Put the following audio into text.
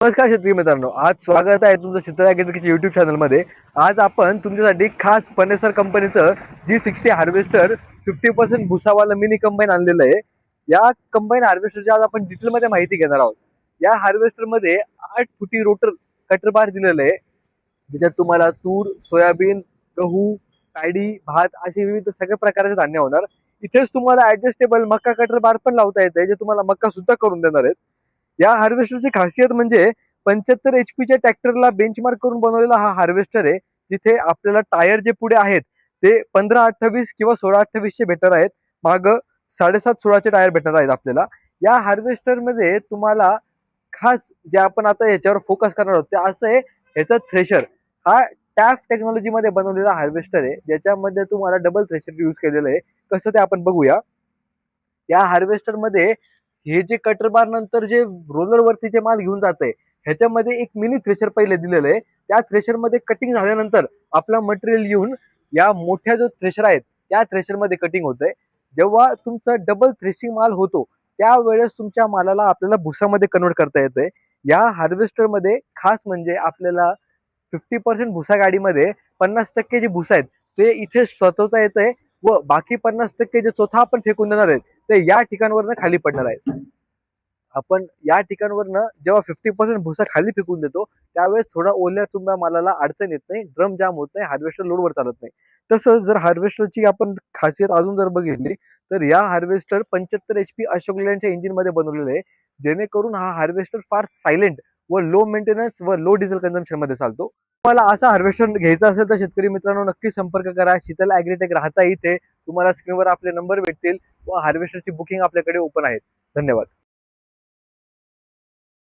नमस्कार शेतकरी मित्रांनो आज स्वागत आहे तुमचं शीतल ॲग्रिकल्चरच्या युट्यूब चॅनलमध्ये आज आपण तुमच्यासाठी खास पनेसर कंपनीचं G sixty harvester fifty percent भुसावाला mini combine आणलेलं आहे. या कंबाईन हार्वेस्टरची आज आपण डिटेलमध्ये माहिती घेणार आहोत. या हार्वेस्टरमध्ये आठ फुटी रोटर कटर बार दिलेलं आहे. ज्याच्यात तुम्हाला तूर सोयाबीन गहू काडी भात असे विविध सगळ्या प्रकारचे धान्य होणार. इथेच तुम्हाला ऍडजस्टेबल मक्का कटर बार पण लावता येते जे तुम्हाला मक्का सुद्धा करून देणार आहेत. या हार्वेस्टरची खासियत म्हणजे पंच्याहत्तर एच पीच्या ट्रॅक्टरला बेंचमार्क करून बनवलेला हा हार्वेस्टर आहे जिथे आपल्याला टायर जे पुढे आहेत ते पंधरा अठ्ठावीस किंवा सोळा अठ्ठावीसचे भेटणार आहेत माग साडेसात सोळाचे टायर भेटणार आहेत आपल्याला. या हार्वेस्टरमध्ये तुम्हाला खास जे आपण आता याच्यावर फोकस करणार आहोत ते असं आहे ह्याचं थ्रेशर हा टॅफ टेक्नॉलॉजीमध्ये बनवलेला हार्वेस्टर आहे ज्याच्यामध्ये तुम्हाला डबल थ्रेशर यूज केलेलं आहे. कसं ते आपण बघूया. या हार्वेस्टरमध्ये हे जे कटर बार नंतर जे रोलर वरती जे माल घेऊन जात आहे ह्याच्यामध्ये एक मिनी थ्रेशर पहिले दिलेलं आहे. त्या थ्रेशरमध्ये कटिंग झाल्यानंतर आपला मटेरियल येऊन या मोठ्या जो थ्रेशर आहेत त्या थ्रेशरमध्ये कटिंग होत आहे जेव्हा तुमचा डबल थ्रेशिंग माल होतो त्यावेळेस तुमच्या मालाला आपल्याला भुसामध्ये कन्वर्ट करता येतंय. या हार्वेस्टरमध्ये खास म्हणजे आपल्याला फिफ्टी पर्सेंट भुसा गाडीमध्ये पन्नास टक्के जे भुसा आहेत ते इथे स्वतःता आहे व बाकी पन्नास टक्के जे चौथा आपण फेकून देणार आहेत ते या ठिकाणवरनं खाली पडणार आहेत. आपण या ठिकाणवरनं जेव्हा फिफ्टी पर्सेंट भुसा खाली फेकून देतो त्यावेळेस थोडा ओल्या चुंब्या मालाला अडचण येत नाही ड्रम जाम होत नाही हार्वेस्टर लोडवर चालत नाही. तसंच जर हार्वेस्टरची आपण खासियत अजून जर बघितली तर या हार्वेस्टर पंच्याहत्तर एच पी अशोक लेलँडच्या इंजिनमध्ये बनवलेलं आहे जेणेकरून हा हार्वेस्टर फार सायलेंट व लो मेंटेनन्स व लो डिझेल कन्झम्पनमध्ये चालतो. तुम्हाला असा हार्वेस्टर घ्यायचा असेल तर शेतकरी मित्रांनो नक्की संपर्क करा. शीतल ॲग्रीटेक राहता इथे. तुम्हाला स्क्रीनवर आपले नंबर भेटतील व हार्वेस्टरची बुकिंग आपल्याकडे ओपन आहे. धन्यवाद.